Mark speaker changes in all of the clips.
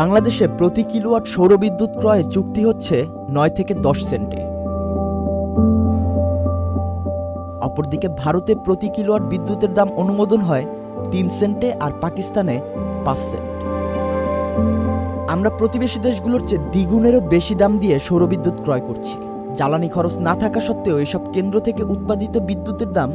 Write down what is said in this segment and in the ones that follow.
Speaker 1: বাংলাদেশে প্রতি কিলোওয়াট সৌরবিদ্যুৎ ক্রয়ে চুক্তি হচ্ছে নয় থেকে দশ সেন্টে। অপরদিকে ভারতে প্রতি কিলোওয়াট বিদ্যুতের দাম অনুমোদন হয় তিন সেন্টে আর পাকিস্তানে পাঁচ সেন্ট। আমরা প্রতিবেশী দেশগুলোর চেয়ে দ্বিগুণেরও বেশি দাম দিয়ে সৌরবিদ্যুৎ ক্রয় করছি। জ্বালানি খরচ না থাকা সত্ত্বেও এসব কেন্দ্র থেকে উৎপাদিত বিদ্যুতের দাম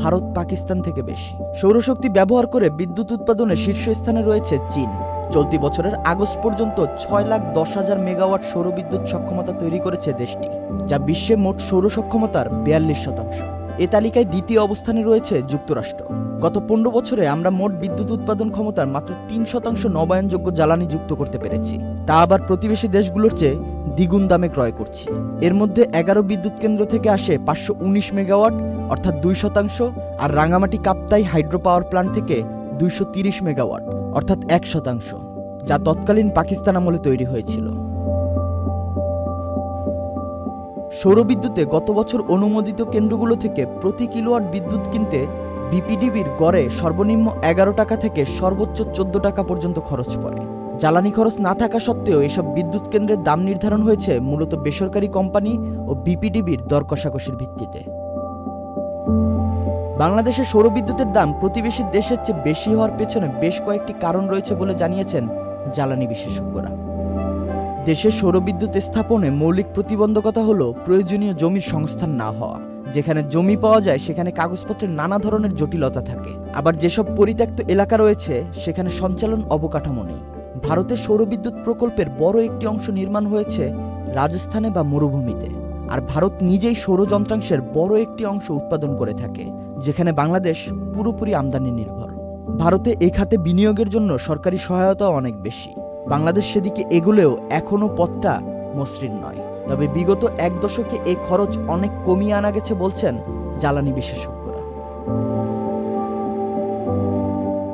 Speaker 1: ভারত পাকিস্তান থেকে বেশি। সৌরশক্তি ব্যবহার করে বিদ্যুৎ উৎপাদনে শীর্ষস্থানে রয়েছে চীন। চলতি বছরের আগস্ট পর্যন্ত ছয় লাখ দশ হাজার মেগাওয়াট সৌরবিদ্যুৎ সক্ষমতা তৈরি করেছে দেশটি, যা বিশ্বে মোট সৌর সক্ষমতার বিয়াল্লিশ শতাংশ। এ তালিকায় দ্বিতীয় অবস্থানে রয়েছে যুক্তরাষ্ট্র। গত পনেরো বছরে আমরা মোট বিদ্যুৎ উৎপাদন ক্ষমতার মাত্র তিন শতাংশ নবায়নযোগ্য জ্বালানি যুক্ত করতে পেরেছি। তা আবার প্রতিবেশী দেশগুলোর চেয়ে দ্বিগুণ দামে ক্রয় করছি। এর মধ্যে এগারো বিদ্যুৎ কেন্দ্র থেকে আসে পাঁচশো উনিশ মেগাওয়াট, অর্থাৎ দুই শতাংশ, আর Rangamati Kaptai hydro power plant থেকে দুইশো তিরিশ মেগাওয়াট। অর্থাৎ এক শতাংশ, যা তৎকালীন পাকিস্তান আমলে তৈরি হয়েছিল। সৌরবিদ্যুতে গত বছর অনুমোদিত কেন্দ্রগুলো থেকে প্রতি কিলোওয়াট বিদ্যুৎ কিনতে বিপিডিবির গড়ে সর্বনিম্ন এগারো টাকা থেকে সর্বোচ্চ চোদ্দ টাকা পর্যন্ত খরচ পড়ে। জ্বালানি খরচ না থাকা সত্ত্বেও এসব বিদ্যুৎ কেন্দ্রের দাম নির্ধারণ হয়েছে মূলত বেসরকারি কোম্পানি ও বিপিডিবির দর কষাকষির ভিত্তিতে। বাংলাদেশের সৌরবিদ্যুতের দাম প্রতিবেশী দেশের চেয়ে বেশি হওয়ার পেছনে বেশ কয়েকটি কারণ রয়েছে বলে জানিয়েছেন জ্বালানি বিশেষজ্ঞরা। দেশের সৌরবিদ্যুৎ স্থাপনে মৌলিক প্রতিবন্ধকতা হলো প্রয়োজনীয় জমির সংস্থান না হওয়া। যেখানে জমি পাওয়া যায়, সেখানে কাগজপত্রের নানা ধরনের জটিলতা থাকে। আবার যেসব পরিত্যক্ত এলাকা রয়েছে, সেখানে সঞ্চালন অবকাঠামো নেই। ভারতের সৌরবিদ্যুৎ প্রকল্পের বড় একটি অংশ নির্মাণ হয়েছে রাজস্থানে বা মরুভূমিতে। আর ভারত নিজেই সৌর যন্ত্রাংশের বড় একটি অংশ উৎপাদন করে থাকে, যেখানে বাংলাদেশ পুরোপুরি আমদানি নির্ভর। ভারতে এ খাতে বিনিয়োগের জন্য সরকারি সহায়তা অনেক বেশি। বাংলাদেশ সেদিকে এগুলেও এখনও পথটা মসৃণ নয়। তবে বিগত এক দশকে এ খরচ অনেক কমিয়ে আনা গেছে বলছেন জ্বালানি বিশেষজ্ঞরা।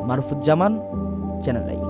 Speaker 1: Marufuzzaman, channel I.